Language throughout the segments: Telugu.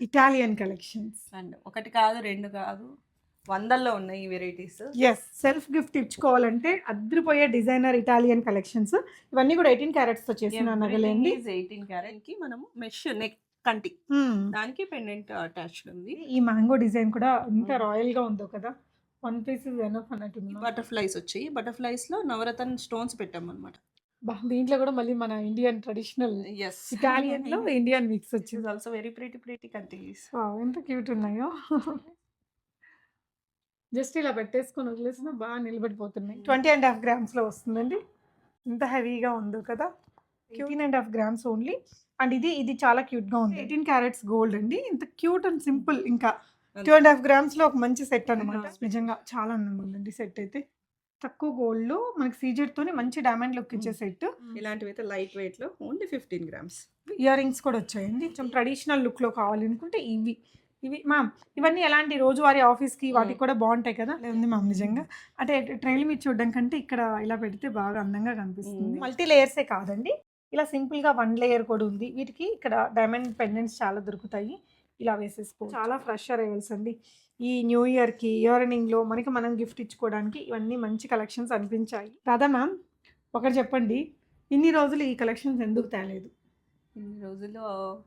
ఇటాలియన్ కలెక్షన్స్ అండ్ ఒకటి కాదు రెండు కాదు వందల్లో ఉన్నాయి ఈ వెరైటీస్. ఎస్ సెల్ఫ్ గిఫ్ట్ ఇచ్చుకోవాలంటే అద్రిపోయే డిజైనర్ ఇటాలియన్ కలెక్షన్స్ ఇవన్నీ కూడా ఎయిటీన్ క్యారెట్స్తో చేసిన నగలేండి. ఎయిటీన్ క్యారెట్కి మనము మెష్ నెక్ కంటి. మ్మ్. దానికి పెండెంట్ అటాచ్డ్ ఉంది. ఈ మ్యాంగో డిజైన్ కూడా ఎంత మ్మ్. రాయల్గా ఉందో కదా. వన్ పీస్ ఎనఫ్ అన్నట్టుంది బటర్ఫ్లైస్ వచ్చాయి. బటర్ఫ్లైస్లో నవరత్న స్టోన్స్ పెట్టాం అనమాట బా, దీంట్లో కూడా మళ్ళీ మన Indian traditional yes ఇటాలియన్లో Indian mix వచ్చింది. Also very pretty pretty countries ఎంత క్యూట్ ఉన్నాయో. జస్ట్ ఇలా పెట్టేసుకొని వదిలేసిన బాగా నిలబడిపోతున్నాయి. ట్వంటీ అండ్ హాఫ్ గ్రామ్స్లో వస్తుందండి. ఎంత హెవీగా ఉందో కదా. Eighteen and half grams only and ఇది ఇది చాలా క్యూట్గా ఉంది. ఎయిటీన్ క్యారెట్స్ గోల్డ్ అండి. ఇంత క్యూట్ అండ్ సింపుల్ ఇంకా. టూ అండ్ హాఫ్ గ్రామ్స్లో ఒక మంచి సెట్ అనమాట. నిజంగా చాలా అందంగా ఉందండి సెట్ అయితే. తక్కువ గోల్డ్లో మనకి సీజెడ్ తోనే మంచి డైమండ్ లుక్ ఇచ్చే సెట్ ఇలాంటివి అయితే లైట్ వెయిట్లో only fifteen grams ear rings కూడా వచ్చాయండి. కొంచెం ట్రెడిషనల్ లుక్లో కావాలి అనుకుంటే ఇవి. ఇవి మ్యామ్ ఇవన్నీ ఎలాంటి రోజువారీ ఆఫీస్కి వాటికి కూడా బాగుంటాయి కదా? ఉంది మ్యామ్ నిజంగా. అంటే ట్రైల్ మీద చూడడం కంటే ఇక్కడ ఇలా పెడితే బాగా అందంగా కనిపిస్తుంది. మల్టీ లేయర్సే కాదండి. ఇలా సింపుల్గా వన్ లేయర్ కూడా ఉంది. వీటికి ఇక్కడ డైమండ్ పెండెంట్స్ చాలా దొరుకుతాయి. ఇలా వేసేసుకో చాలా ఫ్రెష్ అరైవల్స్ అండి. ఈ న్యూ ఇయర్కి ఇయర్లో మనకి మనం గిఫ్ట్ ఇచ్చుకోవడానికి ఇవన్నీ మంచి కలెక్షన్స్ అనిపించాయి. రాధా మ్యామ్ ఒకటి చెప్పండి. ఇన్ని రోజులు ఈ కలెక్షన్స్ ఎందుకు తేలేదు? ఇన్ని రోజుల్లో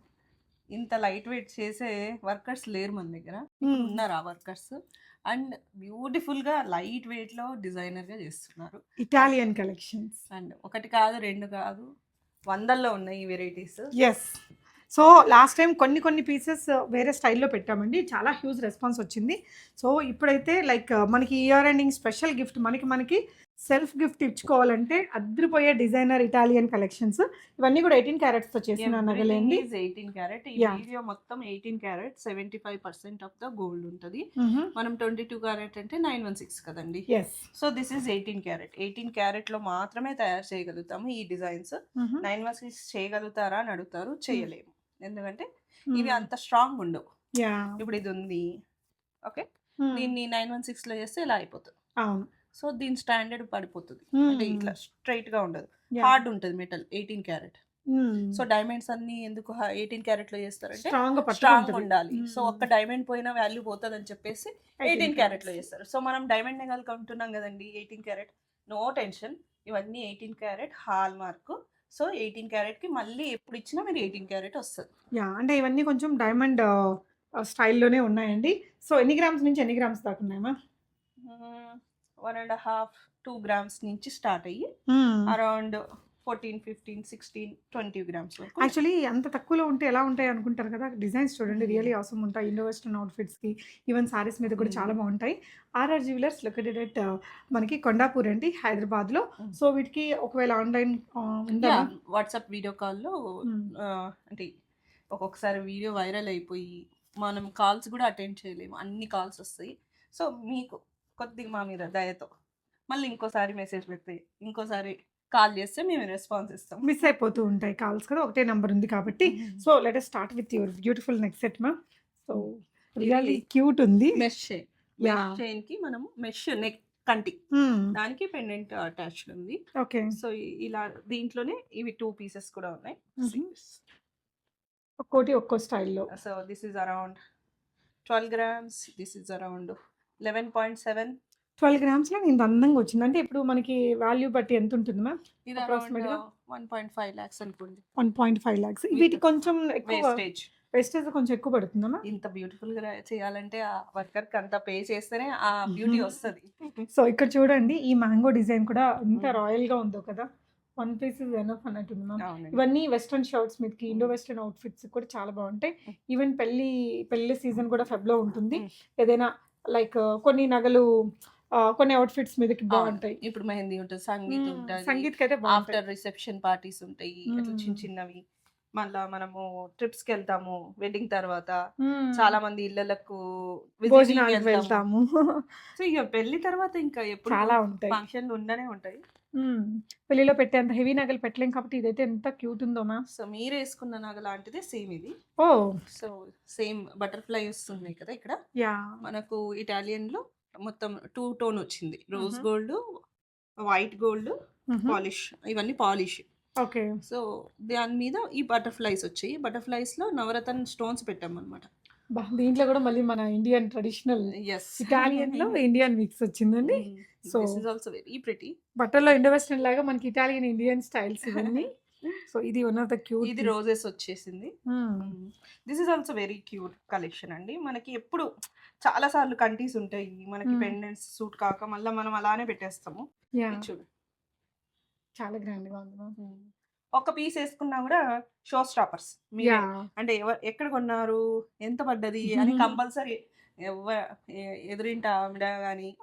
ఇంత లైట్ వెయిట్ చేసే వర్కర్స్ లేరు మన దగ్గర. ఉన్నారు ఆ వర్కర్స్. అండ్ బ్యూటిఫుల్గా లైట్ వెయిట్లో డిజైనర్గా చేస్తున్నారు. Italian collections. అండ్ ఒకటి కాదు రెండు కాదు వందల్లో ఉన్నాయి ఈ varieties. Yes so last time కొన్ని కొన్ని పీసెస్ వేరే స్టైల్లో పెట్టామండి. చాలా హ్యూజ్ రెస్పాన్స్ వచ్చింది. సో ఇప్పుడైతే లైక్ మనకి ఇయర్ ఎండింగ్ స్పెషల్ గిఫ్ట్ మనకి మనకి సెల్ఫ్ గిఫ్ట్ ఇచ్చుకోవాలంటే అద్రిపోయే డిజైనర్ ఇటాలియన్ కలెక్షన్స్. ఇవన్నీ కూడా ఎయిటీన్ క్యారెట్స్తో చేసిన నగలేండి ఎయిటీన్ క్యారెట్ ఈ. వీడియో మొత్తం eighteen carat seventy five percent of the gold ఉంటుంది. మనం ట్వంటీ టూ క్యారెట్ అంటే నైన్ వన్ సిక్స్ కదండి. So this is eighteen carat eighteen క్యారెట్లో మాత్రమే తయారు చేయగలుగుతాము ఈ డిజైన్స్. నైన్ వన్ సిక్స్ చేయగలుగుతారా అని అడుగుతారు. చేయలేము. ఎందుకంటే ఇవి అంత స్ట్రాంగ్ ఉండవు. ఇప్పుడు ఇది ఉంది. ఓకే దీన్ని నైన్ వన్ సిక్స్లో చేస్తే ఇలా అయిపోతుంది. అవును. సో దీని స్టాండర్డ్ పడిపోతుంది. Hmm. అంటే ఇట్లా స్ట్రైట్గా ఉండదు. హార్డ్ ఉంటుంది metal eighteen carat. So diamonds అన్ని ఎందుకు ఎయిటీన్ క్యారెట్లో చేస్తారంటే స్ట్రాంగ్ ఉండాలి. So Hmm. ఒక్క డైమండ్ పోయినా వాల్యూ పోతుంది అని చెప్పేసి ఎయిటీన్ క్యారెట్లో చేస్తారు. సో మనం డైమండ్ నెగలు కొంటున్నాం కదండి ఎయిటీన్ క్యారెట్ నో టెన్షన్ ఇవన్నీ eighteen carat hallmark so eighteen క్యారెట్కి మళ్ళీ ఎప్పుడు ఇచ్చినా మీరు ఎయిటీన్ క్యారెట్ వస్తుంది. యా అంటే ఇవన్నీ కొంచెం డైమండ్ స్టైల్లోనే ఉన్నాయండి. సో ఎన్ని గ్రామ్స్ నుంచి ఎన్ని గ్రామ్స్ దాకా ఉన్నాయమ్మా? One and half two grams నుంచి స్టార్ట్ అయ్యి around fourteen fifteen sixteen twenty grams వరకు. యాక్చువల్లీ అంత తక్కువలో ఉంటే ఎలా ఉంటాయి అనుకుంటారు కదా? డిజైన్స్ చూడండి రియలీ అవసరం ఉంటాయి. ఇండో వెస్టర్న్ అవుట్ఫిట్స్కి ఈవెన్ సారీస్ మీద కూడా చాలా Mm. బాగుంటాయి. ఆర్ఆర్ జ్యువెలర్స్ లొకేటెడ్ అట్ మనకి కొండాపూర్ అండి హైదరాబాద్లో. Mm. సో వీటికి ఒకవేళ ఆన్లైన్ ఉందా వాట్సాప్ వీడియో కాల్లో Mm. అంటే ఒక్కొక్కసారి వీడియో వైరల్ అయిపోయి మనం కాల్స్ కూడా అటెండ్ చేయలేము. అన్ని కాల్స్ వస్తాయి. సో మీకు కొద్దిగా మా మీద దయతో. మళ్ళీ ఇంకోసారి మెసేజ్ పెడితే ఇంకోసారి కాల్ చేస్తే మేము రెస్పాన్స్ ఇస్తాం. మిస్ అయిపోతూ ఉంటాయి కాల్స్ కదా ఒకటే నెంబర్ ఉంది కాబట్టి. So let start with your beautiful neck set మా సో రియల్లీ క్యూట్ ఉంది. మెష్ చైన్కి మనము మెష్ నెక్ కంటి. దానికి పెండెంట్ అటాచ్డ్ ఉంది. ఓకే సో ఇలా దీంట్లోనే ఇవి టూ పీసెస్ కూడా ఉన్నాయి. Mhm. ఒక్కోటి ఒక్కో స్టైల్లో so this is around twelve grams this is around eleven point seven twelve గ్రామ్స్లో ఇంత అందంగా వచ్చింది అంటే ఇప్పుడు మనకి వాల్యూ బట్టి ఎంత ఉంటుంది మ్యామ్ ఇది Approximate గా? వన్ పాయింట్ ఫైవ్ ల్యాక్స్ అనుకోండి వన్ పాయింట్ ఫైవ్ ల్యాక్స్ వీటికి కొంచెం ఎక్కువ వేస్టేజ్ కొంచెం ఎక్కువ పడుతుందమ్మా ఇంత బ్యూటిఫుల్గా చేయాలంటే ఆ వర్కర్కి అంత పే చేస్తేనే ఆ బ్యూటీ. వస్తుంది సో ఇక్కడ చూడండి ఈ మ్యాంగో డిజైన్ కూడా ఎంత Mm. రాయల్గా ఉందో కదా వన్ పీస్ ఎనఫ్ అన్నట్టుంది మ్యామ్ ఇవన్నీ వెస్ట్రన్ షర్ట్స్ మీదకి ఇండో. వెస్ట్రన్ అవుట్ఫిట్స్ కూడా చాలా బాగుంటాయి. ఈవెన్ పెళ్ళి పెళ్ళి సీజన్ కూడా ఫెబ్లో ఉంటుంది Mm. ఏదైనా లైక్ కొన్ని నగలు కొన్ని అవుట్ఫిట్స్ మీదకి బాగుంటాయి. ఇప్పుడు మెహందీ ఉంటుంది సంగీత్. ఉంటుంది సంగీత్ అయితే ఆఫ్టర్ రిసెప్షన్ పార్టీస్ ఉంటాయి అట్లా చిన్న. చిన్నవి. మళ్ళా మనము ట్రిప్స్కి వెళ్తాము వెడ్డింగ్ తర్వాత. చాలా మంది భోజనాలకు వెళ్తాము. సో ఇక పెళ్ళి తర్వాత ఇంకా ఎప్పుడు చాలా ఉంటాయి. ఫంక్షన్లు ఉండనే ఉంటాయి. పెళ్ళిలో పెట్టే అంత హెవీ నగలు పెట్టలేం కాబట్టి ఇదైతే ఎంత క్యూట్ ఉందో మ్యామ్ సో మీరు వేసుకున్న నగ లాంటిదే సేమ్ ఇది. ఓ. సో సేమ్ బటర్ఫ్లై వస్తుంది కదా ఇక్కడ. యా. మనకు ఇటాలియన్లో మొత్తం టూ టోన్ వచ్చింది. Rose. Gold white gold polish ఇవన్నీ పాలిష్. ఓకే. సో దాని మీద ఈ బటర్ఫ్లైస్ వచ్చాయి. బటర్ఫ్లైస్లో నవరత్న స్టోన్స్ పెట్టాం అనమాట దీంట్లో కూడా మళ్ళీ మన Indian traditional yes ఇటాలియన్లో Indian mix వచ్చిందండి. So So- this is also very pretty బట్టల్లో ఇండో వెస్టర్న్ లాగా మనకి ఇటాలియన్ ఇండియన్ స్టైల్స్ ఇవన్నీ. సో ఇది వన్ ఆఫ్ ద క్యూట్ ఇది రోజెస్ వచ్చేసింది. This is also very cute collection అండి. మనకి ఎప్పుడు చాలా సార్లు కంటీస్ ఉంటాయి మనకి. పెండెంట్స్ సూట్ కాక మళ్ళీ మనం అలానే పెట్టేస్తాము. చూడు. చాలా గ్రాండ్గా ఉంది మ్యామ్ ఒక పీస్ వేసుకున్నా కూడా షో స్టాపర్స్. అంటే ఎవ ఎక్కడ కొన్నారు? ఎంత పడ్డది? అని. కంపల్సరీ ఎదురింట ఆవిడ కానీ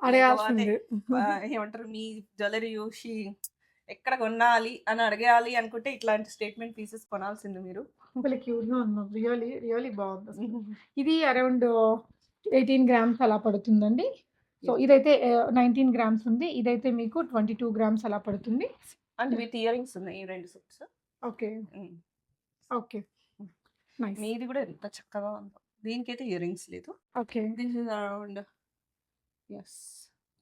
ఏమంటారు? మీ జ్యువెలరీ చూసి ఎక్కడ కొనాలి అని అడగాలి అనుకుంటే ఇట్లాంటి స్టేట్మెంట్ పీసెస్ కొనాల్సింది మీరు. క్యూట్గా ఉంది రియలీ రియలీ బాగుంది. ఇది అరౌండ్ ఎయిటీన్ గ్రామ్స్ అలా పడుతుందండి. సో ఇదైతే నైన్టీన్ గ్రామ్స్ ఉంది. ఇదైతే మీకు ట్వంటీ టూ గ్రామ్స్ అలా పడుతుంది. అంటే విత్ ఇయర్ రింగ్స్ ఉన్నాయి ఈ రెండు సూట్స్ ఓకే. ఓకే. మీది కూడా ఎంత చక్కగా ఉందో. దీనికైతే ఇయర్ రింగ్స్ లేదు. Okay. This is around yes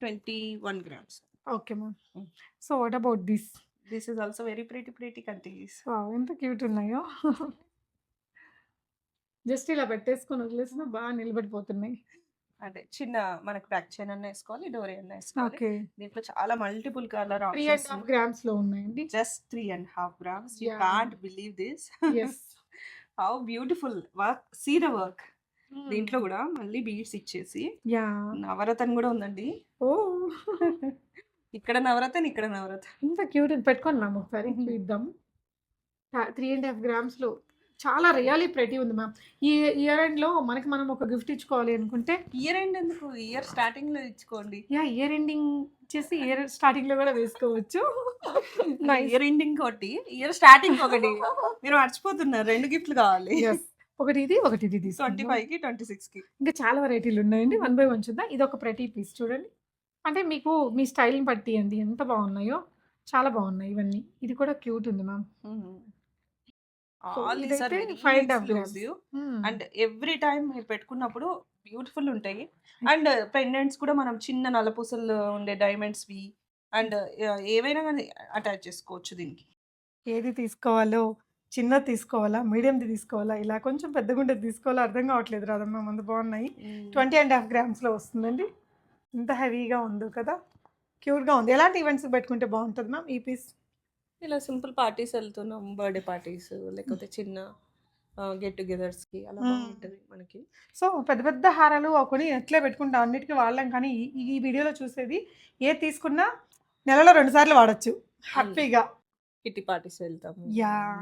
twenty one grams okay ma'am. So what about this this is also very pretty pretty కంటీస్ ఎంత క్యూట్ ఉన్నాయో. జస్ట్ ఇలా పెట్టేసుకొని వదిలేసిన బాగా నిలబడిపోతున్నాయి. అంటే చిన్న మనకు బ్యాక్ చైన్ అన్న వేసుకోవాలి డోరీ అన్న వేసుకోవాలి. దీంట్లో చాలా మల్టిపుల్ కలర్ హాఫ్ గ్రామ్స్లో ఉన్నాయండి. Just three and half grams. You. Can't believe this. How beautiful work see the work దీంట్లో కూడా మళ్ళీ బీడ్స్ ఇచ్చేసి. యా నవరతన్ కూడా ఉందండి. ఓ. ఇక్కడ నవరతన్ ఇక్కడ నవరతన్. ఇంత క్యూట్ పెట్టుకున్నాం ఒకసారి Mhm. చూద్దాం. త్రీ అండ్ హాఫ్ గ్రామ్స్లో చాలా రియలీ ప్రెటీ ఉంది మ్యామ్. ఈ ఇయర్ ఎండ్లో మనకి మనం ఒక గిఫ్ట్ ఇచ్చుకోవాలి అనుకుంటే ఇయర్ ఎండ్ ఎందుకు? ఇయర్ స్టార్టింగ్లో ఇచ్చుకోండి. యా ఇయర్ ఎండింగ్ చేసి ఇయర్ స్టార్టింగ్లో కూడా వేసుకోవచ్చు. Nice. ఇయర్ ఎండింగ్ ఒకటి ఇయర్ స్టార్టింగ్ ఒకటి. మీరు మర్చిపోతున్నారు రెండు గిఫ్ట్లు కావాలి. ఒకటి ఇది ఒకటి ఇది ట్వంటీ తీసుకుందాం. ఫైవ్కి ట్వంటీ సిక్స్కి. ఇంకా చాలా వెరైటీలు ఉన్నాయండి. వన్ బై వన్ చూద్దాం. ఇది ఒక ప్రతి పీస్ చూడండి. అంటే మీకు మీ స్టైల్ని బట్టి అండి. ఎంత బాగున్నాయో చాలా బాగున్నాయి ఇవన్నీ. ఇది కూడా క్యూట్ ఉంది మ్యామ్. అండ్ ఎవ్రీ టైం మీరు పెట్టుకున్నప్పుడు బ్యూటిఫుల్ ఉంటాయి. అండ్ పెండెంట్స్ కూడా మనం చిన్న నలపూసలు ఉండే డైమండ్స్వి అండ్ ఏవైనా కానీ అటాచ్ చేసుకోవచ్చు దీనికి. ఏది తీసుకోవాలో చిన్నది తీసుకోవాలా మీడియంది తీసుకోవాలా ఇలా కొంచెం పెద్దగా ఉండేది తీసుకోవాలా అర్థం కావట్లేదు రాదమ్మ మంది బాగున్నాయి. ట్వంటీ అండ్ హాఫ్ గ్రామ్స్లో వస్తుందండి. ఎంత హెవీగా ఉందో కదా క్యూట్గా ఉంది. ఎలాంటి ఈవెంట్స్ పెట్టుకుంటే బాగుంటుంది మ్యామ్ ఈ పీస్? ఇలా సింపుల్ పార్టీస్ వెళ్తున్నాం బర్త్డే పార్టీస్ లేకపోతే చిన్న గెట్ టుగెదర్స్కి అలా. బాగుంటుంది మనకి. సో పెద్ద పెద్ద హారాలు కొని ఎట్లే పెట్టుకుంటాం అన్నిటికీ వాడలేం కానీ ఈ- వీడియోలో చూసేది ఏ తీసుకున్నా నెలలో రెండు సార్లు వాడచ్చు హ్యాపీగా. కిట్టి పార్టీస్ వెళ్తాము.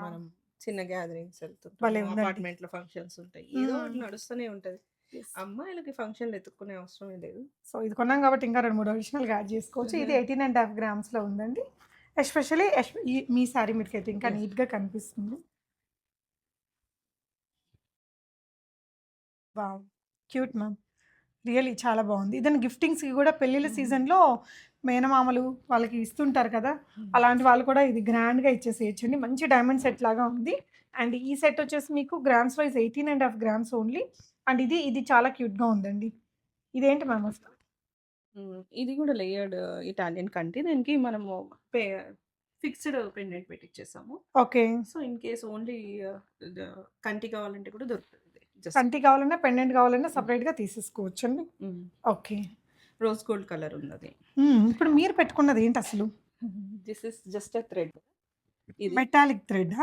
మనం చిన్న గ్యాదరింగ్స్ వెళ్తుంటాం. ఉందండి. అపార్ట్మెంట్లో ఫంక్షన్స్ ఉంటాయి. ఏదో ఒకటి. నడుస్తూనే ఉంటది. అమ్మాయిలకి ఫంక్షన్లు ఎత్తుక్కునే అవసరం లేదు. సో ఇది కొన్నాం కాబట్టి ఇంకా రెండు మూడు అడిషనల్గా యాడ్ చేసుకోవచ్చు. ఇది. ఎయిటీన్ అండ్ హాఫ్ గ్రామ్స్లో ఉందండి. ఎస్పెషలీ మీ శారీ మీకు అయితే ఇంకా. నీట్గా కనిపిస్తుంది. వావ్ క్యూట్ మ్యామ్ రియలీ చాలా బాగుంది. ఇదని గిఫ్టింగ్స్కి కూడా పెళ్ళిళ్ళ. సీజన్లో మేనమామలు వాళ్ళకి ఇస్తుంటారు కదా అలాంటి వాళ్ళు కూడా ఇది గ్రాండ్గా ఇచ్చేసేయచ్చండి. మంచి డైమండ్ సెట్ లాగా ఉంది. అండ్ ఈ సెట్ వచ్చేసి మీకు grams wise eighteen and half grams only and ఇది ఇది చాలా క్యూట్గా ఉందండి. ఇదేంటి మ్యామ్ అసలు? ఇది కూడా లేయర్డ్ ఇటాలియన్ కంటి. దానికి మనము fixed pendant పెట్టించేసాము okay. So in case only కంటి కావాలంటే కూడా దొరుకుతుంది. జస్ట్ కంటి కావాలన్నా పెండెంట్ కావాలన్నా సపరేట్గా తీసేసుకోవచ్చు అండి ఓకే. రోజ్ గోల్డ్ కలర్ ఉన్నది. ఇప్పుడు మీరు పెట్టుకున్నది ఏంటి అసలు? This is just thread. ఇది metallic thread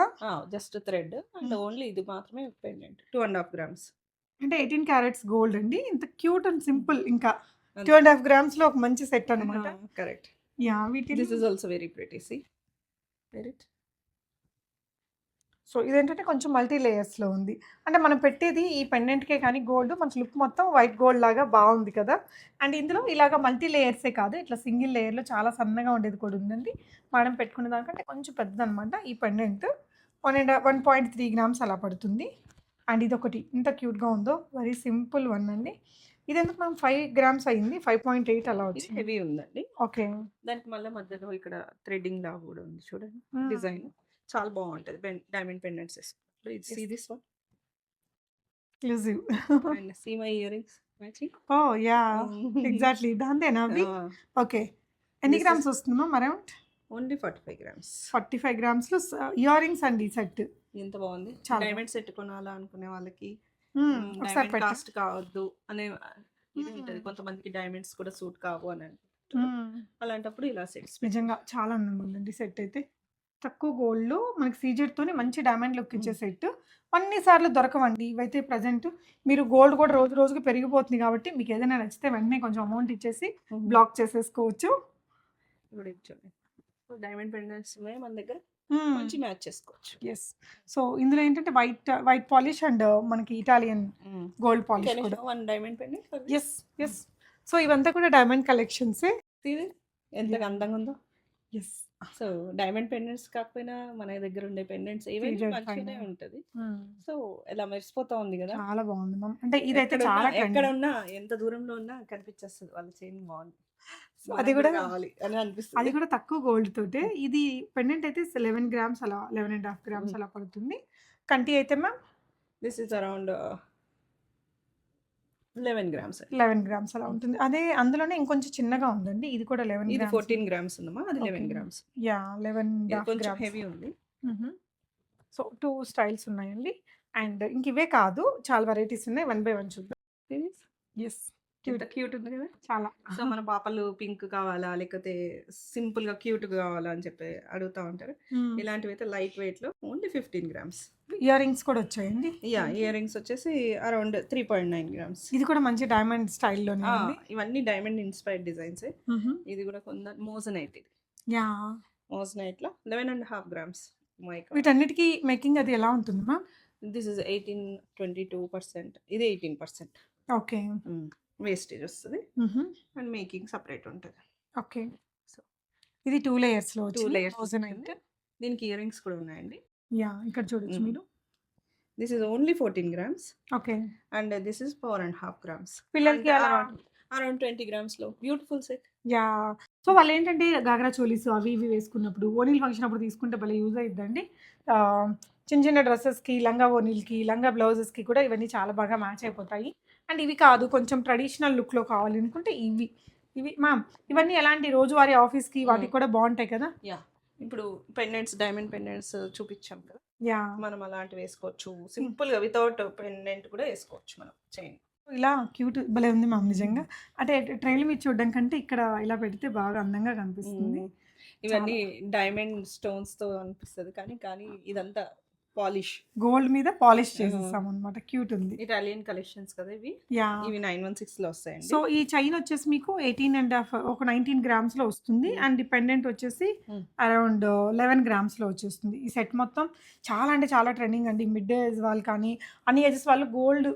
just thread. And. Only ఇది మాత్రమే pendant. Two and half grams. అంటే ఎయిటీన్ క్యారెట్స్ గోల్డ్ అండి. ఇంత క్యూట్ అండ్ సింపుల్ ఇంకా. టూ అండ్ హాఫ్ గ్రామ్స్లో ఒక మంచి సెట్ అనమాట కరెక్ట్ యా వీటి this is also very pretty see very so ఇదేంటంటే కొంచెం మల్టీ లేయర్స్లో ఉంది. అంటే మనం పెట్టేది ఈ పెండెంట్కే కానీ గోల్డ్ మన లుక్ మొత్తం వైట్ గోల్డ్ లాగా బాగుంది కదా. అండ్ ఇందులో ఇలాగ మల్టీ లేయర్సే కాదు ఇట్లా సింగిల్ లేయర్లో చాలా సన్నగా ఉండేది కూడా ఉందండి. మనం పెట్టుకునే దానికంటే కొంచెం పెద్దదనమాట ఈ pendant one and one point three grams అలా పడుతుంది. అండ్ ఇది ఒకటి ఇంత క్యూట్గా ఉందో? వెరీ సింపుల్ వన్ అండి. ఇది ఎందుకు మనం ఫైవ్ గ్రామ్స్ అయింది. ఫైవ్ పాయింట్ ఎయిట్ అలా వచ్చింది. హెవీ ఉందండి. ఓకే. దానికి మళ్ళీ మధ్యలో ఇక్కడ థ్రెడ్డింగ్ లాగా కూడా ఉంది చూడండి. డిజైన్. చాలా బాగుంటది. Diamond pendants see this one. Exclusive and see my earrings matching oh yeah exactly దాంతేనా అవి ఓకే. ఎన్ని గ్రామ్స్ వస్తుందమ్మా around? Only forty five grams. Forty five గ్రామ్స్లో ear rings అండి సెట్. ఎంత బాగుంది డైమండ్ సెట్ కొనాలా అనుకునే వాళ్ళకి డైమండ్. కాస్ట్ కావద్దు అనే ఇది. ఉంటది. కొంతమందికి డైమండ్స్ కూడా సూట్ కావు అని. అలాంటప్పుడు ఇలా సెట్స్ నిజంగా చాలా అందంగా ఉందండి సెట్ అయితే. తక్కువ గోల్డ్‌లో మనకి సీజెడ్‌తోని మంచి డైమండ్ లుక్ ఇచ్చే. సెట్. అన్ని సార్లు దొరకవండి. ఇవైతే ప్రెజెంట్ మీరు గోల్డ్ కూడా రోజు రోజుకి పెరిగిపోతుంది కాబట్టి మీకు ఏదైనా నచ్చితే వెంటనే కొంచెం అమౌంట్ ఇచ్చేసి. బ్లాక్ చేసేసుకోవచ్చు. ఇప్పుడు చూడండి. డైమండ్ పెండెంట్స్ మన దగ్గర. మంచి మ్యాచ్ చేసుకోవచ్చు. యెస్. సో, ఇందులో ఏంటంటే వైట్ వైట్ పాలిష్ అండ్ మనకి ఇటాలియన్. గోల్డ్ పాలిష్ కూడా. One diamond this? Yes. Yes. So, ఇవంతా కూడా డైమండ్ కలెక్షన్సే. ఎంత! అందంగా ఉందో. యెస్. సో, డైమండ్ పెండెంట్స్ కాకపోయినా మన దగ్గర ఉండే పెండెంట్స్ ఏవైనా మంచిగానే. ఉంటది. సో, ఇలా మెరిసిపోతా ఉంది గదా! చాలా బాగుంది మ్యామ్. అంటే ఇదైతే చాలా ఎక్కడ. ఉన్నా ఎంత దూరంలో ఉన్నా కనిపించేస్తది వాళ్ళ చైన్ బాగుంది. అది కూడా కావాలి అని అది అనిపిస్తది. కూడా తక్కువ గోల్డ్ తోటే. ఇది పెండెంట్ అయితే 11 గ్రామ్స్ అలా 11 ½ గ్రామ్స్ హ్మ్. అలా పడుతుంది. కంటి అయితే ma'am this is around 11 grams అండి. 11 గ్రామ్స్ అలా. ఉంటుంది. అదే అందులోనే ఇంకొంచెం చిన్నగా ఉందండి. ఇది కూడా 11 ఇది గ్రామ్స్. 14 గ్రామ్స్ ఉందమ్మా. అది 11 ఓకే. గ్రామ్స్. యాహ్! 11 ఇది ½ కొంచెం గ్రామ్స్. హెవీ ఉంది. సో, 2 స్టైల్స్ ఉన్నాయండి. అండ్ ఇంక ఇవే కాదు చాలా వెరైటీస్ ఉన్నాయి. వన్ బై వన్ చూద్దాం. ఎంత క్యూట్. క్యూట్ ఉంది కదా! చాలా. సో, మన పాపలు పింక్ కావాలా? లేకపోతే సింపుల్‌గా క్యూట్‌గా కావాలా? అని చెప్పి అడుగుతా ఉంటారు. హ్మ్. ఇలాంటివైతే లైట్ వెయిట్‌లో ఓన్లీ 15 గ్రామ్స్. ఇయర్ రింగ్స్ కూడా వచ్చాయండి! దీనికి. ఇయర్ రింగ్స్ వచ్చేసి అరౌండ్ 3.9 గ్రామ్స్. ఇది కూడా మంచి డైమండ్ స్టైల్‌లోనే ఆ! ఉంది. ఇవన్నీ డైమండ్ ఇన్‌స్పైర్డ్ డిజైన్సే. ఇది కూడా కొంద మోజనైట్ ఇది. యాహ్! మోజనైట్‌లో 11 ½ గ్రామ్స్. My god! వీటన్నిటికి మేకింగ్ అది ఎలా ఉంటుంది మ్యామ్? దిస్ ఈస్ 18, 22% ఇది 18%. ఓకే. వేస్టేజ్ వస్తది. అండ్ మేకింగ్ సెపరేట్ ఉంటది. ఓకే. సో ఇది 2 లేయర్స్‌లో 2 వచ్చింది. లేయర్స్. వచ్చింది. దీనికి ఇయర్ రింగ్స్ కూడా ఉన్నాయండి. యాహ్! ఇక్కడ చూడొచ్చు. మీరు. This is only 14 grams. Okay. And this is 4 ½ grams. పిల్లలకి అండ్ అరౌండ్ అరౌండ్ 20 గ్రామ్స్‌లో బ్యూటిఫుల్ సెట్. యాహ్! సో, వాళ్ళేంటంటే గాగ్రా చోలీస్ అవి ఇవి వేసుకున్నప్పుడు ఓణీల ఫంక్షన్ అప్పుడు తీసుకుంటే భలే యూజ్. ఆహ్, చిన్న చిన్న డ్రెసెస్‌కి, లంగా ఓణీలకి, లంగా బ్లౌజెస్‌కి కూడా ఇవన్నీ చాలా బాగా మ్యాచ్ అయిపోతాయి. అండ్ ఇవి కాదు కొంచెం ట్రెడిషనల్ లుక్‌లో కావాలనుకుంటే ఇవి. ఇవి మ్యామ్ ఇవన్నీ ఎలాంటి రోజువారీ ఆఫీస్‌కి హ్మ్. వాటికి కూడా బావుంటాయి కదా! యాహ్! ఇప్పుడు పెండెంట్స్ డైమండ్ పెండెంట్స్ చూపించాం కదా! యాహ్! మనం అలాంటివి వేసుకోవచ్చు. సింపుల్‌గా వితౌట్ పెండెంట్ కూడా వేసుకోవచ్చు మనం చైన్. ఇలా క్యూట్ భలే ఉంది మ్యామ్ నిజంగా. అంటే ట్రైల్ మీద చూడడం కంటే ఇక్కడ ఇలా పెడితే బాగా అందంగా కనిపిస్తుంది. హ్మ్. ఇవన్నీ. డైమండ్ స్టోన్స్‌తో అనిపిస్తది. కానీ కానీ ఇదంతా పాలిష్. గోల్డ్ మీద పాలిష్ ఆ! చేసేసామన్నమాట. క్యూట్ ఉంది. ఇటాలియన్ కలెక్షన్స్ కదా ఇవి. యాహ్! ఇవి 916లో వస్తాయండి. సో, ఈ చైన్ వచ్చేసి మీకు 18 ½ ఒక 19 గ్రామ్స్‌లో వస్తుంది. హ్మ్. అండ్ ఈ పెండెంట్ వచ్చేసి. అరౌండ్ 11 గ్రామ్స్‌లో వచ్చేస్తుంది. ఈ సెట్ మొత్తం చాలా అంటే చాలా ట్రెండింగ్ అండి. మిడ్ ఏజ్ వాళ్ళు కానీ, అన్ని ఏజెస్ వాళ్ళు గోల్డ్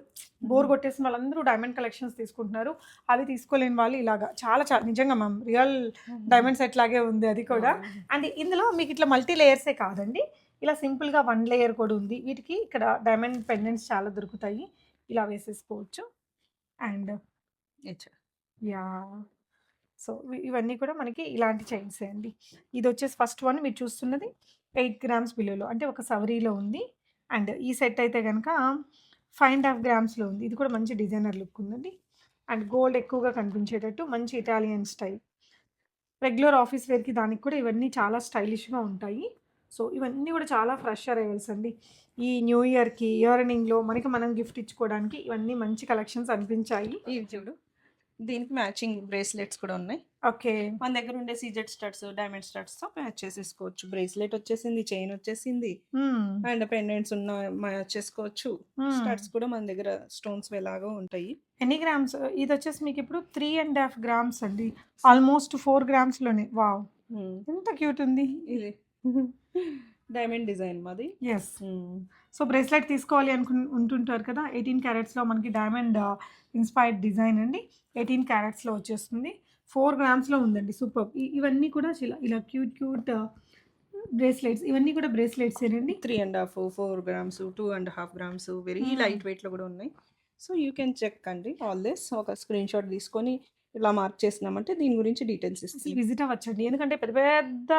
బోర్. కొట్టేసిన వాళ్ళందరూ డైమండ్ కలెక్షన్స్ తీసుకుంటున్నారు. అవి తీసుకోలేని వాళ్ళు ఇలాగా చాలా చా నిజంగా మ్యామ్ రియల్. డైమండ్ సెట్ లాగే ఉంది అది కూడా. అండ్ ఇందులో మీకు ఇట్లా మల్టీ లేయర్సే కాదండి. ఇలా సింపుల్‌గా వన్ లేయర్ కూడా ఉంది. వీటికి ఇక్కడ డైమండ్ పెండెంట్స్ చాలా దొరుకుతాయి. ఇలా వేసేసుకోవచ్చు. అండ్. యాహ్! సో, ఇవన్నీ కూడా మనకి ఇలాంటి చైన్సే అండి. ఇదొచ్చేసి ఫస్ట్ వన్ మీరు చూస్తున్నది 8 గ్రామ్స్ బిలోలో అంటే ఒక సవరీలో ఉంది. అండ్ ఈ సెట్ అయితే గనక 5 ½ గ్రామ్స్‌లో ఉంది. ఇది కూడా మంచి డిజైనర్ లుక్ ఉందండి. అండ్ గోల్డ్ ఎక్కువగా కనిపించేటట్టు మంచి ఇటాలియన్ స్టైల్. రెగ్యులర్ ఆఫీస్ వేర్‌కి దానికి కూడా ఇవన్నీ చాలా స్టైలిష్‌గా ఉంటాయి. సో, ఇవన్నీ కూడా చాలా ఫ్రెష్ అరైవల్స్ అండి. ఈ న్యూ ఇయర్‌కి, ఇయర్ ఎండింగ్‌లో మనకి మనం గిఫ్ట్ ఇచ్చుకోవడానికి ఇవన్నీ మంచి కలెక్షన్స్ అనిపించాయి. ఇవి చూడు. దీనికి మ్యాచింగ్ బ్రేస్లెట్స్ కూడా ఉన్నాయి. ఓకే. మన దగ్గర ఉండే సీజెడ్ స్టడ్స్, డైమండ్ స్టడ్స్‌తో మ్యాచ్ చేసేసుకోవచ్చు. బ్రేస్లెట్ వచ్చేసింది, చైన్ వచ్చేసింది. అండ్ పెండెంట్స్ ఉన్న మ్యాచ్ చేసుకోవచ్చు. స్టడ్స్ కూడా మన దగ్గర స్టోన్స్ ఎలాగో ఉంటాయి. ఎన్ని గ్రామ్స్? ఇదొచ్చేసి మీకిప్పుడు 3 ½ గ్రామ్స్ అండి. ఆల్మోస్ట్ 4 గ్రామ్స్‌లోనే. వావ్! హ్మ్. ఎంత క్యూట్ ఉంది. ఇది డైమండ్ డిజైన్ మాది. హ్మ్. సో, బ్రేస్లెట్ తీసుకోవాలి అనుకున్ ఉంటుంటారు కదా! 18 క్యారెట్స్‌లో మనకి డైమండ్ ఇన్‌స్పైర్డ్ డిజైన్ అండి. 18 క్యారెట్స్‌లో వచ్చేస్తుంది. 4 గ్రామ్స్‌లో ఉందండి. సూపర్బ్! ఇ ఇవన్నీ కూడా ఇలా ఇలా క్యూట్ క్యూట్ బ్రేస్లెట్స్ ఇవన్నీ కూడా బ్రేస్లెట్సేనండి. 3 ½ 4 గ్రామ్స్, 2 ½ గ్రామ్స్ వెరీ. లైట్ వెయిట్‌లో కూడా ఉన్నాయి. సో, యూ కెన్ చెక్ అండి ఆల్ దిస్. ఒక స్క్రీన్‌షాట్ తీసుకొని ఇలా మార్క్ చేసినామంటే దీని గురించి డీటెయిల్స్. విజిట్ అవ్వచ్చండి. ఎందుకంటే పెద్ద పెద్ద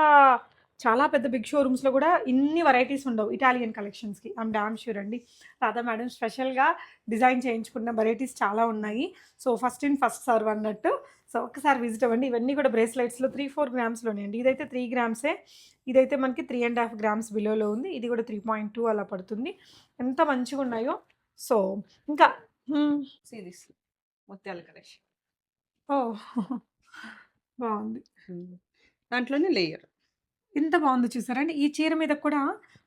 చాలా పెద్ద బిగ్ షోరూమ్స్‌లో కూడా ఇన్ని వెరైటీస్ ఉండవు ఇటాలియన్ కలెక్షన్స్‌కి. ఐయామ్ డామ్ ష్యూర్ అండి. రాధా మేడం స్పెషల్‌గా డిజైన్ చేయించుకున్న వెరైటీస్ చాలా ఉన్నాయి. So, first in first serve అన్నట్టు. సో, ఒక్కసారి విజిట్ అవ్వండి. ఇవన్నీ కూడా బ్రేస్లెట్స్‌లో 3, 4 గ్రామ్స్‌లోనే అండి. ఇదైతే 3 గ్రామ్సే. ఇదైతే మనకి 3 ½ గ్రామ్స్ బిలోలో ఉంది. ఇది కూడా 3.2 అలా పడుతుంది. ఎంత మంచిగున్నాయో సో ఇంకా. సిరీస్ ముత్యాల కలెక్షన్ ఓహ్! బావుంది. దాంట్లోనే లేయర్ ఎంత బావుందో చూసారండి. ఈ చీర మీద కూడా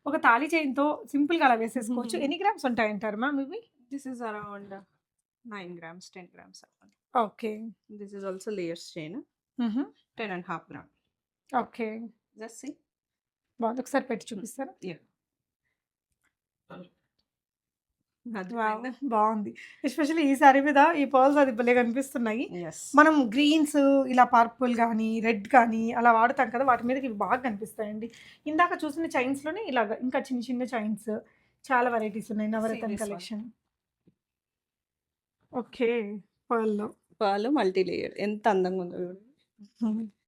ఒక తాళి చైన్‌తో సింపుల్‌గా అలా వేసేసుకోవచ్చు. ఎన్ని గ్రామ్స్ ఉంటాయంటారు మ్యామ్ ఇవి? This is around nine grams ten grams okay. This is also layers chain. Ten and half gram okay. Just see బావుంది. ఒకసారి పెట్టి చూపిస్తారా? బావుంది. ఎస్పెషల్లీ ఈ సారీ మీద ఈ పర్ల్స్ అది భలే కనిపిస్తున్నాయి. మనం గ్రీన్స్ ఇలా పర్పుల్ గానీ, రెడ్ కానీ అలా వాడతాం కదా! వాటి మీదకి ఇవి బాగా కనిపిస్తాయండి. ఇందాక చూసిన చైన్స్‌లోనే ఇలాగ ఇంకా చిన్న చిన్న చైన్స్ చాలా వెరైటీస్ ఉన్నాయి. నవరత్న. కలెక్షన్. ఓకే. పర్ల్‌లో. పాలు మల్టీ లేయర్ ఎంత అందంగా ఉందో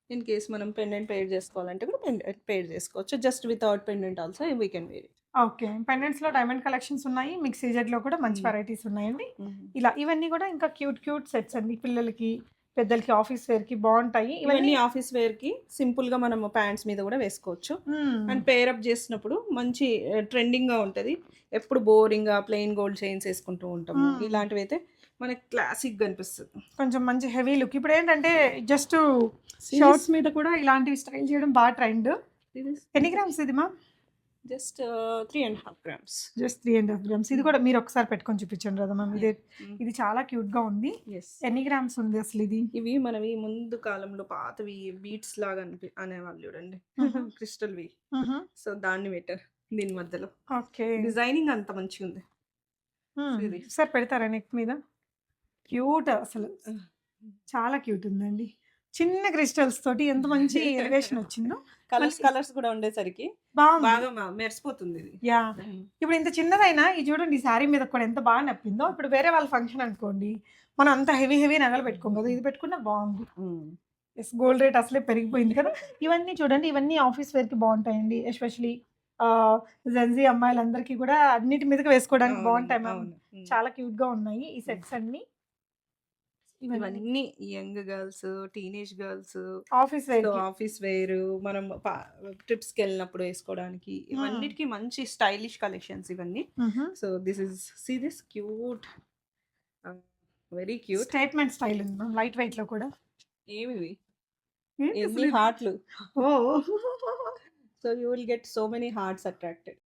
ఇన్ కేస్ మనం పెండెంట్ పేర్ చేసుకోవాలంటే కూడా పెండెంట్ పేర్ చేసుకోవచ్చు just without pendant also we can wear okay. పెండెంట్స్‌లో diamond collections ఉన్నాయి. మీకు సీజెడ్‌లో కూడా మంచి. వెరైటీస్ ఉన్నాయండి. ఇలా ఇవన్నీ కూడా ఇంకా క్యూట్ క్యూట్ సెట్స్ అండి. పిల్లలకి, పెద్దలకి ఆఫీస్ వేర్‌కి బావుంటాయి. ఇవన్నీ ఇవన్నీ ఆఫీస్ వేర్కి సింపుల్గా మనం ప్యాంట్స్ మీద కూడా వేసుకోవచ్చు. అండ్ పేర్ అప్ చేసినప్పుడు మంచి ట్రెండింగ్గా ఉంటది ఎప్పుడు బోరింగ్గా ప్లెయిన్ గోల్డ్ చైన్స్ వేసుకుంటూ ఉంటాము Hmm. ఇలాంటివి అయితే మనకి క్లాసిక్గా అనిపిస్తుంది కొంచెం మంచి హెవీ లుక్. ఇప్పుడేంటంటే జస్ట్ Series- షార్ట్స్ మీద కూడా ఇలాంటివి స్టైల్ చేయడం బాగా ట్రెండ్. ఎన్ని గ్రామ్స్ ఇది ma'am? Just three and half grams just 3 ½ grams. ఇది కూడా మీరు ఒకసారి పెట్టుకొని చూపించండి కదా మ్యామ్. ఇదే ఇది చాలా క్యూట్‌గా ఉంది. ఎన్ని గ్రామ్స్ ఉంది అసలు ఇది? ఇవి మనవి ముందు కాలంలో పాతవి బీట్స్ లాగా అనిపి అనేవాళ్ళు చూడండి Mhm. క్రిస్టల్ వి హుహు. సో దాన్ని పెట్టారు దీని మధ్యలో ఓకే. డిజైనింగ్ అంత మంచిగా ఉంది. ఇది. ఒకసారి పెడతారా నెక్ మీద? క్యూట్ అసలు. చాలా క్యూట్ ఉందండి. చిన్న క్రిస్టల్స్ తోటి ఎంత మంచి ఎలివేషన్ వచ్చిందో. కలర్స్ కలర్స్ కూడా ఉండేసరికి బాగుంది. బాగా మ- మెరిసిపోతుంది ఇది యాహ్! ఇప్పుడు ఇంత చిన్నదైనా ఇది చూడండి ఈ శారీ మీద కూడా ఎంత బాగా నప్పిందో. ఇప్పుడు వేరే వాళ్ళ ఫంక్షన్ అనుకోండి. మనం అంత హెవీ హెవీ నగలు పెట్టుకోం కదా! ఇది పెట్టుకున్నా బాగుంది. యెస్ గోల్డ్ రేట్ అసలే పెరిగిపోయింది కదా! ఇవన్నీ చూడండి ఇవన్నీ ఆఫీస్ వేర్‌కి బావుంటాయండి. ఎస్పెషల్లీ ఆహ్, జెన్‌జీ అమ్మాయిలందరికీ కూడా అన్నిటి మీదకి వేసుకోవడానికి బావుంటాయి మ్యామ్. చాలా క్యూట్‌గా ఉన్నాయి ఈ సెట్స్ అన్నీ. ఇవన్నీ ఇవన్నీ young girls teenage girls office. Office wear మనం ట్రిప్స్కి వెళ్ళినప్పుడు వేసుకోవడానికి ఇవన్నిటికి మంచి స్టైలిష్ కలెక్షన్స్ ఇవన్నీ. So this is see this cute very cute statement style ఉంది మ్యామ్. లైట్ వెయిట్‌లో కూడా. ఏమివి ఏంటి ఎన్ని ఇది? హార్ట్లు ఓహ్! So you will get so many hearts attracted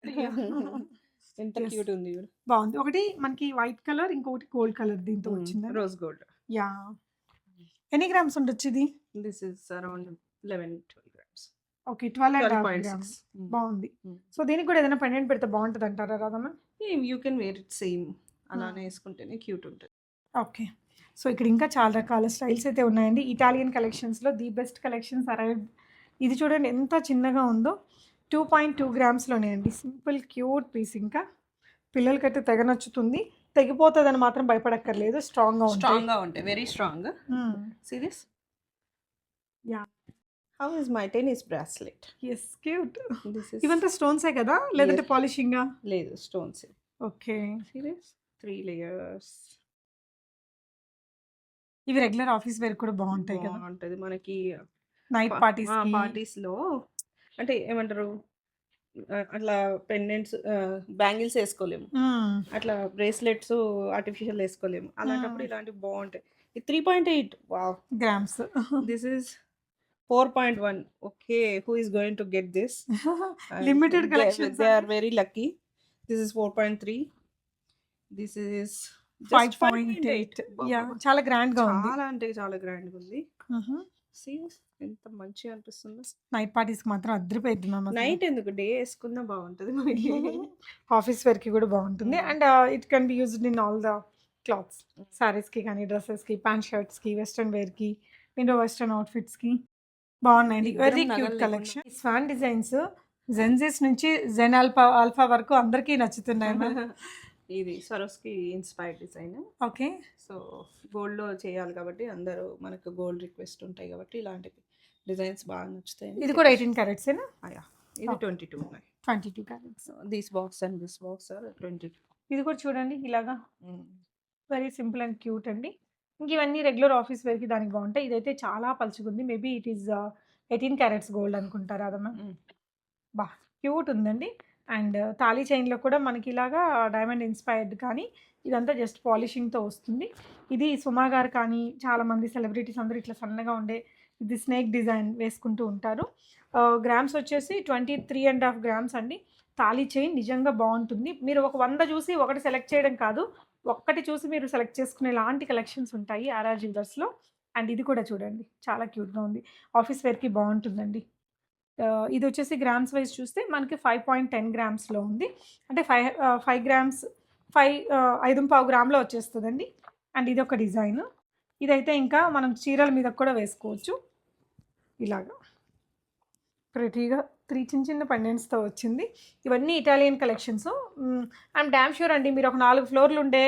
ఎంత Yes. క్యూట్ ఉంది బాగుంది. ఒకటి మనకి వైట్ కలర్, ఇంకొకటి గోల్డ్ కలర్ దీంతో వచ్చిందండి. Rose gold yeah! ఎన్ని గ్రామ్స్ ఉండొచ్చు ఇది? This is around eleven twelve grams okay. 12 and twelve half point grams. Six బాగుంది. Hmm. సో దీనికి కూడా ఏదైనా పెండెంట్ పెడితే బాగుంటది అంటారా Radhamma? You can wear it same అలానే Hmm. వేసుకుంటేనే క్యూట్ ఉంటుంది ఓకే. సో ఇక్కడ ఇంకా చాలా రకాల స్టైల్స్ అయితే ఉన్నాయండి. ఇటాలియన్ కలెక్షన్స్‌లో ది బెస్ట్ కలెక్షన్స్ అరైవ్డ్. ఇది చూడండి ఎంత చిన్నగా ఉందో. 2.2 గ్రామ్స్‌లోనే అండి. సింపుల్ క్యూట్ పీస్ ఇంకా. పిల్లలకైతే తెగ నచ్చుతుంది. తెగిపోతదని మాత్రం భయపడక్కర్లేదు. స్ట్రాంగ్‌గా ఉంటాయి. స్ట్రాంగ్గా ఉంటాయి వెరీ స్ట్రాంగ్ హ్మ్. See this Yeah. How is my tennis bracelet yes cute. ఇవంతా స్టోన్సే కదా? లేదంటే. పాలిషింగా? లేదు stones okay. See this three layers ఇవి రెగ్యులర్ ఆఫీస్ వేర్ కూడా బాగుంటాయి కదా? బాగుంటది మనకి నైట్ పార్టీస్‌కి. పార్టీస్లో అంటే ఏమంటారు అట్లా పెండెంట్స్ బ్యాంగిల్స్ వేసుకోలేము. అట్లా బ్రేస్లెట్స్ ఆర్టిఫిషియల్ వేసుకోలేము. అలాంటప్పుడు. ఇలాంటివి బాగుంటాయి. Three point eight wow. Grams. This is four point one. Okay who is going to get this? Limited collections they are very lucky this is four point three this is 5.8 yeah! చాలా గ్రాండ్‌గా ఉంది. చాలా అంటే చాలా గ్రాండ్ ఉంది. ఎంత మంచిగా అనిపిస్తుందో నైట్ పార్టీస్‌కి మాత్రం అదిరిపోయిద్ది మ్యామ్. నైట్ ఎందుకు డే వేసుకున్నా బాగుంటది మనకి ఆఫీస్ వేర్‌కి కూడా బాగుంటుంది. And it can be used in all the clothes. సారీస్‌కి కానీ, డ్రెసెస్‌కి, ప్యాంట్ షర్ట్స్‌కి, వెస్టర్న్ వేర్‌కి, ఇండో వెస్టర్న్ అవుట్‌ఫిట్స్‌కి బాగున్నాయండి. Very cute. Collection. Swan designs Gen Zs నుంచి జెన్ ఆల్ఫా ఆల్ఫా వరకు అందరికీ నచ్చుతున్నాయి మ్యామ్. ఇది Swarovski inspired design okay. So గోల్డ్లో చేయాలి కాబట్టి అందరూ మనకు గోల్డ్ రిక్వెస్ట్ ఉంటాయి కాబట్టి ఇలాంటి డిజైన్స్ బాగా నచ్చుతాయి ఇది కూడా 18 క్యారెట్సేనా? ఇది Okay. ట్వంటీ టూ ఉన్నాయి 22 carats. This box and this box are twenty two ఇది కూడా చూడండి ఇలాగా వెరీ సింపుల్ అండ్ క్యూట్ అండి. ఇంక ఇవన్నీ రెగ్యులర్ ఆఫీస్ వేర్‌కి దానికి బాగుంటాయి. ఇదైతే చాలా పలుచగుంది. Maybe it is 18 carats gold అనుకుంటా రాధమ్మ. Mm. బా క్యూట్ ఉందండి. అండ్ తాళీ చైన్లో కూడా మనకి ఇలాగా డైమండ్ ఇన్స్పైర్డ్ కానీ ఇదంతా జస్ట్ పాలిషింగ్తో వస్తుంది. ఇది సుమా గారు కానీ చాలామంది సెలబ్రిటీస్ అందరూ ఇట్లా సన్నగా ఉండే ఇది స్నేక్ డిజైన్ వేసుకుంటూ ఉంటారు. గ్రామ్స్ వచ్చేసి twenty three and half grams అండి. తాళీ చైన్ నిజంగా బాగుంటుంది. మీరు ఒక వంద చూసి ఒకటి సెలెక్ట్ చేయడం కాదు ఒక్కటి చూసి మీరు సెలెక్ట్ చేసుకునే లాంటి కలెక్షన్స్ ఉంటాయి ఆర్ఆర్ జ్యువెలర్స్లో. అండ్ ఇది కూడా చూడండి చాలా క్యూట్గా ఉంది. ఆఫీస్ వేర్కి బాగుంటుందండి. ఇది వచ్చేసి గ్రామ్స్ వైజ్ చూస్తే మనకి ఫైవ్ పాయింట్ టెన్ గ్రామ్స్లో ఉంది. అంటే ఫైవ్ ఫైవ్ గ్రామ్స్ ఫైవ్ ఐదు పావు గ్రామ్లో వచ్చేస్తుందండి. అండ్ ఇది ఒక డిజైన్. ఇదైతే ఇంకా మనం చీరల మీద కూడా వేసుకోవచ్చు. ఇలాగా. ప్రతిగా త్రీ చిన్న చిన్న పెండెంట్స్తో వచ్చింది. ఇవన్నీ Italian collections I'm damn sure అండి మీరు ఒక నాలుగు ఫ్లోర్లు ఉండే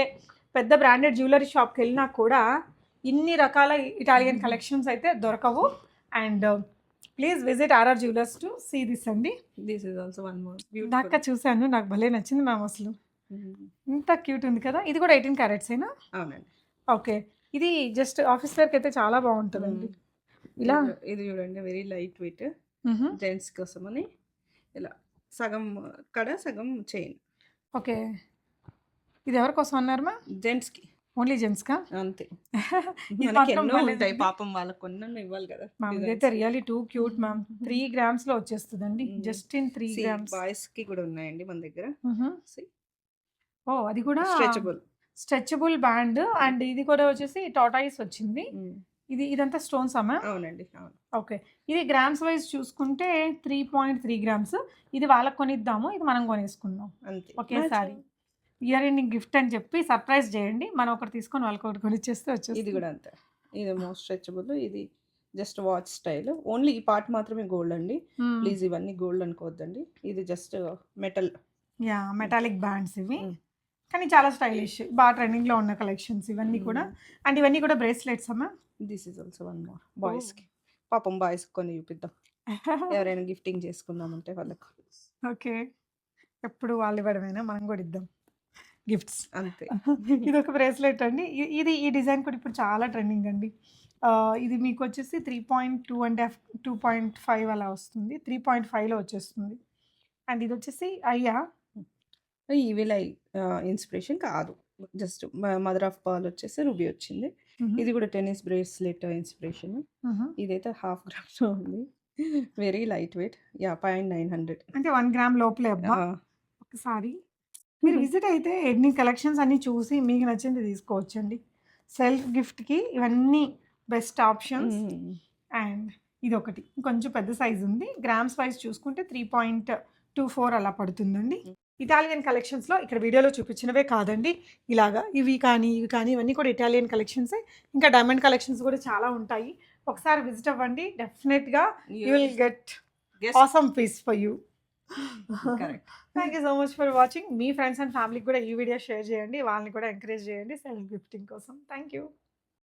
పెద్ద బ్రాండెడ్ జ్యువెలరీ షాప్కి వెళ్ళినా కూడా ఇన్ని రకాల ఇటాలియన్ కలెక్షన్స్ అయితే దొరకవు. And please visit RR jewellers to see this అండి. This is also one more దాకా చూశాను నాకు భలే నచ్చింది మ్యామ్ అసలు. ఇంత క్యూట్ ఉంది కదా? ఇది కూడా ఎయిటీన్ క్యారెట్స్ అయినా అవునండి. ఓకే. ఇది జస్ట్ ఆఫీస్ వేర్కి అయితే చాలా బాగుంటుందండి. ఇలా? ఇది- చూడండి వెరీ లైట్ వెయిట్. జెంట్స్ కోసమని ఇలా సగం కడ సగం చైన్ ఓకే. ఇది ఎవరి కోసం అన్నారు మా జెంట్స్కి ఓన్లీ అంతే ఎన్నో ఉంటాయి. పాపం వాళ్ళకి కొన్ని ఇవ్వాలి కదా మ్యామ్ ఇదైతే really too cute ma'am. Three గ్రామ్స్లో వచ్చేస్తుందండి. Just in three grams. బాయ్స్కి కూడా ఉన్నాయండి మన దగ్గర. ఓ అది కూడా స్ట్రెచబుల్. స్ట్రెచబుల్ బ్యాండ్ అండ్ ఇది కూడా వచ్చేసి టాటాయిస్ వచ్చింది. ఇది ఇదంతా స్టోన్స్ అమ్మా? అవునండి అవును. ఓకే. ఇది గ్రామ్స్ వైజ్ చూసుకుంటే త్రీ పాయింట్ త్రీ గ్రామ్స్. ఇది వాళ్ళకి కొనిద్దాము ఇది మనం కొనేసుకుందాం. అంతే. ఒకేసారి. ఇయర్ ఎండింగ్ గిఫ్ట్ అని చెప్పి సర్ప్రైజ్ చేయండి. మనం ఒకటి తీసుకొని వాళ్ళకి ఒకటి కొనిచ్చేస్తే వచ్చేసి ఇది కూడా అంతే. ఇది మోస్ట్ స్ట్రెచబుల్. ఇది జస్ట్ వాచ్ స్టైల్. ఓన్లీ ఈ పార్ట్ మాత్రమే గోల్డ్ అండి. ప్లీజ్ ఇవన్నీ గోల్డ్ అనుకోవద్దండి. ఇది just metal. Yeah metallic bands ఇవి. కానీ చాలా స్టైలిష్. బాగా ట్రెండింగ్లో ఉన్న కలెక్షన్స్ ఇవన్నీ కూడా. అండ్ ఇవన్నీ కూడా బ్రేస్లెట్స్ అమ్మా? This is also one more బాయ్స్కి. పాపం బాయ్స్ కొన్ని చూపిద్దాం. ఎవరైనా గిఫ్టింగ్ చేసుకుందామంటే వాళ్ళకు. ఓకే. ఎప్పుడు వాళ్ళు ఇవ్వడమేనా? మనం కూడా ఇద్దాం. గిఫ్ట్స్. అంతే. ఇది ఒక బ్రేస్లెట్ అండి. ఇది ఈ డిజైన్ కూడా ఇప్పుడు చాలా ట్రెండింగ్ అండి. ఇది మీకు వచ్చేసి three point two and half two point five అలా వస్తుంది. త్రీ పాయింట్ ఫైవ్లో వచ్చేస్తుంది. అండ్ ఇది వచ్చేసి అయ్యా. ఈవిల్ ఐ ఇన్స్పిరేషన్ కాదు. జస్ట్ మదర్ ఆఫ్ పాల్ వచ్చేసి రూబీ వచ్చింది. ఇది కూడా టెన్నిస్ బ్రేస్లెట్ ఇన్స్పిరేషన్. ఇదైతే హాఫ్ గ్రామ్స్లో ఉంది. Very light weight. Yeah point nine hundred. అంటే వన్ గ్రామ్ లోపలే అబ్బా. ఒకసారి మీరు విజిట్ అయితే ఎన్ని కలెక్షన్స్ అన్ని చూసి మీకు నచ్చింది తీసుకోవచ్చండి. సెల్ఫ్ గిఫ్ట్కి ఇవన్నీ బెస్ట్ ఆప్షన్స్. అండ్ ఇది ఒకటి కొంచెం పెద్ద సైజ్ ఉంది. గ్రామ్స్ వైజ్ చూసుకుంటే త్రీ పాయింట్ టూ ఫోర్ అలా పడుతుందండి. ఇటాలియన్ కలెక్షన్స్లో ఇక్కడ వీడియోలో చూపించినవే కాదండి. ఇలాగా ఇవి కానీ ఇవి కానీ ఇవన్నీ కూడా ఇటాలియన్ కలెక్షన్సే. ఇంకా డైమండ్ కలెక్షన్స్ కూడా చాలా ఉంటాయి. ఒకసారి విజిట్ అవ్వండి. డెఫినెట్గా you will get awesome piece for you. Correct. Thank you so much for watching me friends and ఫ్యామిలీకి కూడా ఈ వీడియో షేర్ చేయండి. వాళ్ళని కూడా ఎంకరేజ్ చేయండి. సెల్ఫ్ గిఫ్టింగ్ కోసం. Thank you